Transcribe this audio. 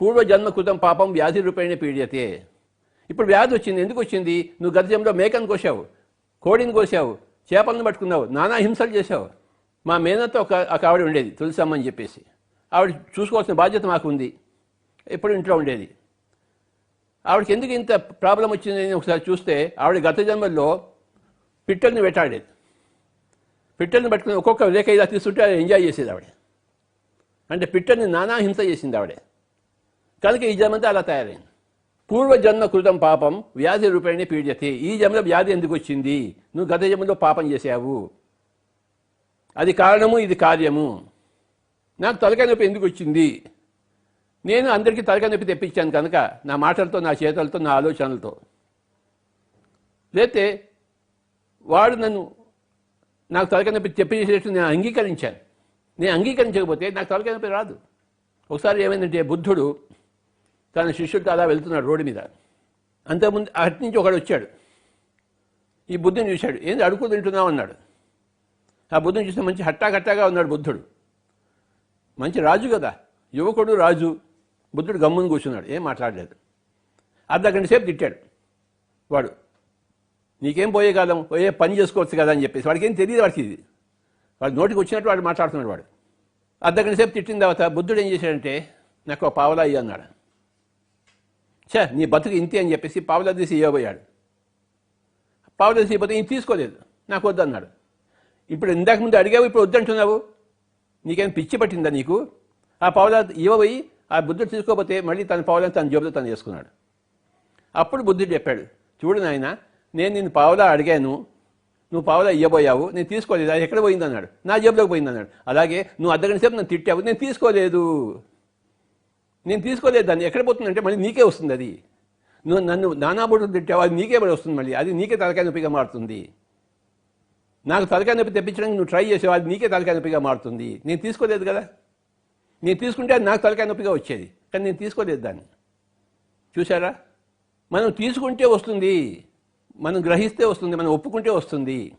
పూర్వజన్మ కృతం పాపం వ్యాధి రూపేణ పీడియతే. ఇప్పుడు వ్యాధి వచ్చింది ఎందుకు వచ్చింది? నువ్వు గత జన్మలో మేకను కోసావు కోడిని కోసావు చేపలను పట్టుకున్నావు నానా హింసలు చేశావు. మా మేనతో ఒక ఒక ఆవిడ ఉండేది తులసమ్మ అని చెప్పేసి. ఆవిడ చూసుకోవాల్సిన బాధ్యత మాకు ఉంది ఎప్పుడు ఇంట్లో ఉండేది. ఆవిడకి ఎందుకు ఇంత ప్రాబ్లం వచ్చింది ఒకసారి చూస్తే ఆవిడ గత జన్మల్లో పిట్టల్ని వెటాడేది. పిట్టల్ని పట్టుకుని ఒక్కొక్క రేఖ ఇలా తీసుకుంటే ఎంజాయ్ చేసేది ఆవిడ. అంటే పిట్టల్ని నానా హింస చేసింది ఆవిడే. కనుక ఈ జన్మంతా అలా తయారైంది. పూర్వజన్మ కృతం పాపం వ్యాధి రూపేణి పీడ్యతే. ఈ జన్మలో వ్యాధి ఎందుకు వచ్చింది? నువ్వు గత జన్మలో పాపం చేసావు అది కారణము ఇది కార్యము. నాకు తలకాయ నొప్పి ఎందుకు వచ్చింది? నేను అందరికీ తలకాయ నొప్పి తెప్పించాను కనుక నా మాటలతో నా చేతులతో నా ఆలోచనలతో. లేతే వాడు నన్ను నాకు తలకాయ నొప్పి తెప్పించేటట్టు నేను అంగీకరించాను. నేను అంగీకరించకపోతే నాకు తలకాయ నొప్పి రాదు. ఒకసారి ఏమైందంటే బుద్ధుడు తన శిష్యుడితో అలా వెళ్తున్నాడు రోడ్డు మీద. అంతకుముందు అటు నుంచి ఒకడు వచ్చాడు. ఈ బుద్ధుని చూశాడు. ఏంది అడుగు తింటున్నావు? అన్నాడు. ఆ బుద్ధుని చూస్తే మంచి హట్టాకట్టాగా ఉన్నాడు బుద్ధుడు. మంచి రాజు కదా. యువకుడు రాజు. బుద్ధుడు గమ్ముని కూర్చున్నాడు. ఏం మాట్లాడలేదు. అర్ధ గంట సేపు తిట్టాడు. వాడు నీకేం పోయే కాలం పోయే పని చేసుకోవచ్చు కదా? అని చెప్పేసి. వాడికి ఏం తెలియదు వాడికి ఇది. వాడు నోటికి వచ్చినట్టు వాడు మాట్లాడుతున్నాడు వాడు. అర్ధ గంట సేపు తిట్టిన తర్వాత బుద్ధుడు ఏం చేశాడంటే నాకు ఒక పావలా అయ్యి అన్నాడు. చే నీ బతుకు ఇంతే అని చెప్పేసి పావులా తీసి ఇవ్వబోయాడు పావులా తీసి ఇవ్వబోతే ఈయన తీసుకోలేదు. నాకు వద్దన్నాడు ఇప్పుడు ఇందాక ముందు అడిగావు ఇప్పుడు వద్దంటున్నావు నీకేం పిచ్చి పట్టిందా నీకు? ఆ పావులా ఇవ్వబోయి ఆ బుద్ధుడు తీసుకోకపోతే మళ్ళీ తన పావులను తన జేబులో తను చేసుకున్నాడు అప్పుడు బుద్ధుడు చెప్పాడు చూడు నాయన నేను నిన్ను పావులా అడిగాను నువ్వు పావులా ఇవ్వబోయావు నేను తీసుకోలేదు అది ఎక్కడ పోయింది అన్నాడు నా జేబులోకి పోయింది అన్నాడు అలాగే నువ్వు అర్ధగంట సేపు నన్ను తిట్టావు నేను తీసుకోలేదు. నేను తీసుకోలేదు దాన్ని. ఎక్కడ పోతుందంటే మళ్ళీ నీకే వస్తుంది అది. నువ్వు నన్ను నానాబుడ్డు తిట్టావు అది నీకే పడి వస్తుంది మళ్ళీ. అది నీకే తలకాయ నొప్పిగా మారుతుంది. నాకు తలకాయ నొప్పి తెప్పించడానికి నువ్వు ట్రై చేసావు అది నీకే తలకాయ నొప్పిగా మారుతుంది. నేను తీసుకోలేదు కదా. నేను తీసుకుంటే అది నాకు తలకాయ నొప్పిగా వచ్చేది. కానీ నేను తీసుకోలేదు దాన్ని. చూసారా మనం తీసుకుంటే వస్తుంది మనం గ్రహిస్తే వస్తుంది మనం ఒప్పుకుంటే వస్తుంది.